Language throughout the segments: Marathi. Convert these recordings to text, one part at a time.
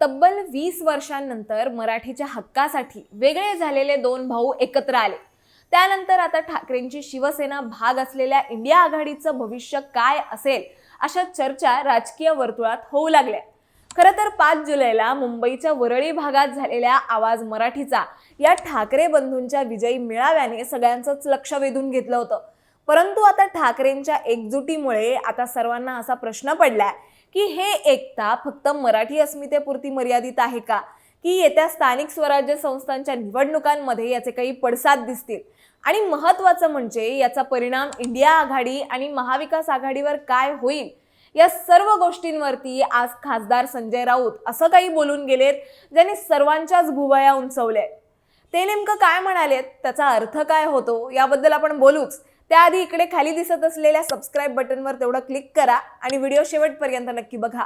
तब्बल वीस वर्षांनंतर मराठीच्या हक्कासाठी वेगळे झालेले दोन भाऊ एकत्र आले. त्यानंतर आता ठाकरेंची शिवसेना भाग असलेल्या इंडिया आघाडीचं भविष्य काय असेल अशा चर्चा राजकीय वर्तुळात होऊ लागल्या. खरं तर पाच जुलैला मुंबईच्या वरळी भागात झालेल्या आवाज मराठीचा या ठाकरे बंधूंच्या विजयी मेळाव्याने सगळ्यांचंच लक्ष वेधून घेतलं होतं. परंतु आता ठाकरेंच्या एकजुटीमुळे आता सर्वांना असा प्रश्न पडलाय की हे एकता फक्त मराठी अस्मितेपुरती मर्यादित आहे का? की येत्या स्थानिक स्वराज्य संस्थांच्या निवडणुकांमध्ये याचे काही पडसाद दिसतील? आणि महत्त्वाचं म्हणजे याचा परिणाम इंडिया आघाडी आणि महाविकास आघाडीवर काय होईल? या सर्व गोष्टींवरती आज खासदार संजय राऊत असं काही बोलून गेलेत ज्यांनी सर्वांच्याच भुवया उंचवल्या ते नेमकं काय म्हणालेत? त्याचा अर्थ काय होतो? याबद्दल आपण बोलूच. त्याआधी इकडे खाली दिसत असलेल्या सबस्क्राईब बटनवर तेवढं क्लिक करा आणि व्हिडिओ शेवटपर्यंत नक्की बघा.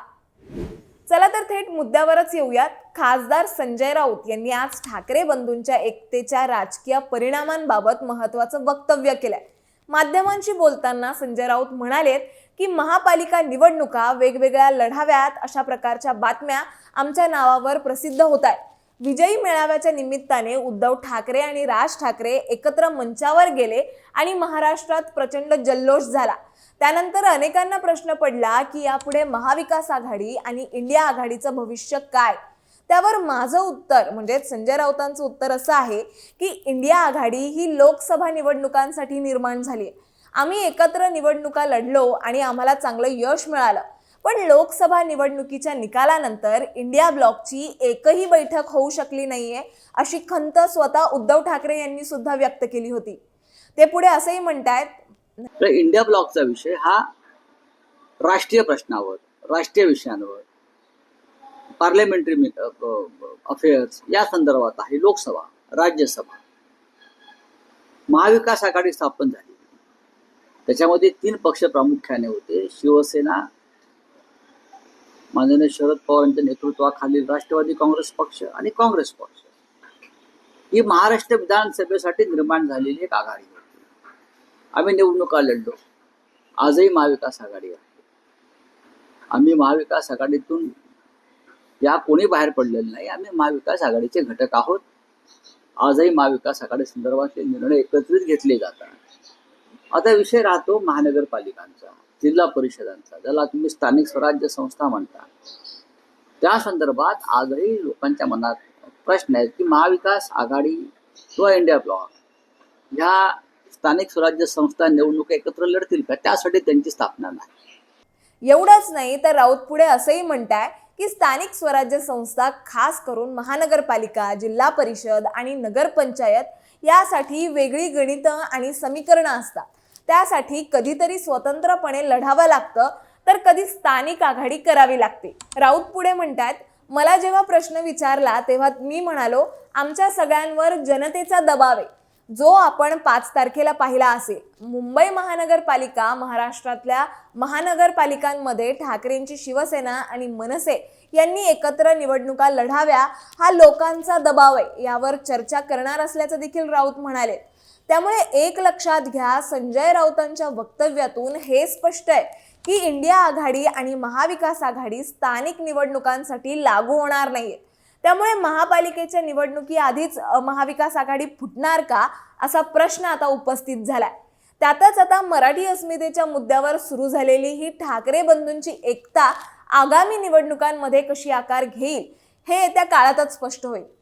चला तर थेट मुद्द्यावरच येऊयात. खासदार संजय राऊत यांनी आज ठाकरे बंधूंच्या एकतेच्या राजकीय परिणामांबाबत महत्वाचं वक्तव्य केलंय. माध्यमांशी बोलताना संजय राऊत म्हणालेत की महापालिका निवडणुका वेगवेगळ्या लढाव्यात अशा प्रकारच्या बातम्या आमच्या नावावर प्रसिद्ध होत आहेत विजयी मेळाव्याच्या निमित्ताने उद्धव ठाकरे आणि राज ठाकरे एकत्र मंचावर गेले आणि महाराष्ट्रात प्रचंड जल्लोष झाला. त्यानंतर अनेकांना प्रश्न पडला की यापुढे महाविकास आघाडी आणि इंडिया आघाडीचं भविष्य काय? त्यावर माझं उत्तर म्हणजे संजय राऊतांचं उत्तर असं आहे की इंडिया आघाडी ही लोकसभा निवडणुकांसाठी निर्माण झाली आम्ही एकत्र निवडणुका लढलो आणि आम्हाला चांगलं यश मिळालं. पण लोकसभा निवडणुकीच्या निकालानंतर इंडिया ब्लॉकची एकही बैठक होऊ शकली नाहीये अशी खंत स्वतः उद्धव ठाकरे यांनी सुद्धा व्यक्त केली होती. ते पुढे असंही म्हणतायत तर इंडिया ब्लॉकचा विषय हा राष्ट्रीय प्रश्नावर राष्ट्रीय विषयांवर पार्लमेंटरी अफेअर्स या संदर्भात आहे लोकसभा राज्यसभा. महाविकास आघाडी स्थापन झाली. त्याच्यामध्ये तीन पक्ष प्रामुख्याने होते शिवसेना माननीय शरद पवारांच्या नेतृत्वाखालील राष्ट्रवादी काँग्रेस पक्ष आणि काँग्रेस पक्ष ही महाराष्ट्र विधानसभेसाठी निर्माण झालेली एक आघाडी होती. आम्ही निवडणुका लढलो. आजही महाविकास आघाडी आहे. आम्ही महाविकास आघाडीतून या कोणी बाहेर पडलेलं नाही आम्ही महाविकास आघाडीचे घटक आहोत. आजही महाविकास आघाडी संदर्भातले निर्णय एकत्रित घेतले जातात. आता विषय राहतो महानगरपालिकांचा जिल्हा परिषदांचा. ज्याला तुम्ही स्थानिक स्वराज्य संस्था म्हणता. त्या संदर्भात आजही लोकांच्या मनात प्रश्न आहेत की महाविकास आघाडी किंवा इंडिया ब्लॉक ह्या स्थानिक स्वराज्य संस्था निवडणुका एकत्र लढतील का? त्यासाठी त्यांची स्थापना नाही. एवढंच नाही तर राऊत पुढे असंही म्हणताय की स्थानिक स्वराज्य संस्था खास करून महानगरपालिका जिल्हा परिषद आणि नगरपंचायत यासाठी वेगळी गणितं आणि समीकरणं असतात. त्यासाठी कधीतरी स्वतंत्रपणे लढावं लागतं. तर कधी स्थानिक आघाडी करावी लागते. राऊत पुढे म्हणतात मला जेव्हा प्रश्न विचारला तेव्हा मी म्हणालो आमच्या सगळ्यांवर जनतेचा दबाव आहे. जो आपण पाच तारखेला पाहिला असेल. मुंबई महानगरपालिका महाराष्ट्रातल्या महानगरपालिकांमध्ये ठाकरेंची शिवसेना आणि मनसे यांनी एकत्र निवडणुका लढाव्या हा लोकांचा दबाव आहे. यावर चर्चा करणार असल्याचं देखील राऊत म्हणाले. त्यामुळे एक लक्षात घ्या संजय राऊतांच्या वक्तव्यातून हे स्पष्ट आहे की इंडिया आघाडी आणि महाविकास आघाडी स्थानिक निवडणुकांसाठी लागू होणार नाही त्यामुळे महापालिकेच्या निवडणुकी आधीच महाविकास आघाडी फुटणार का असा प्रश्न आता उपस्थित झालाय. त्यातच आता मराठी अस्मितेच्या मुद्द्यावर सुरू झालेली ही ठाकरे बंधूंची एकता आगामी निवडणुकांमध्ये कशी आकार घेईल हे येत्या काळातच स्पष्ट होईल.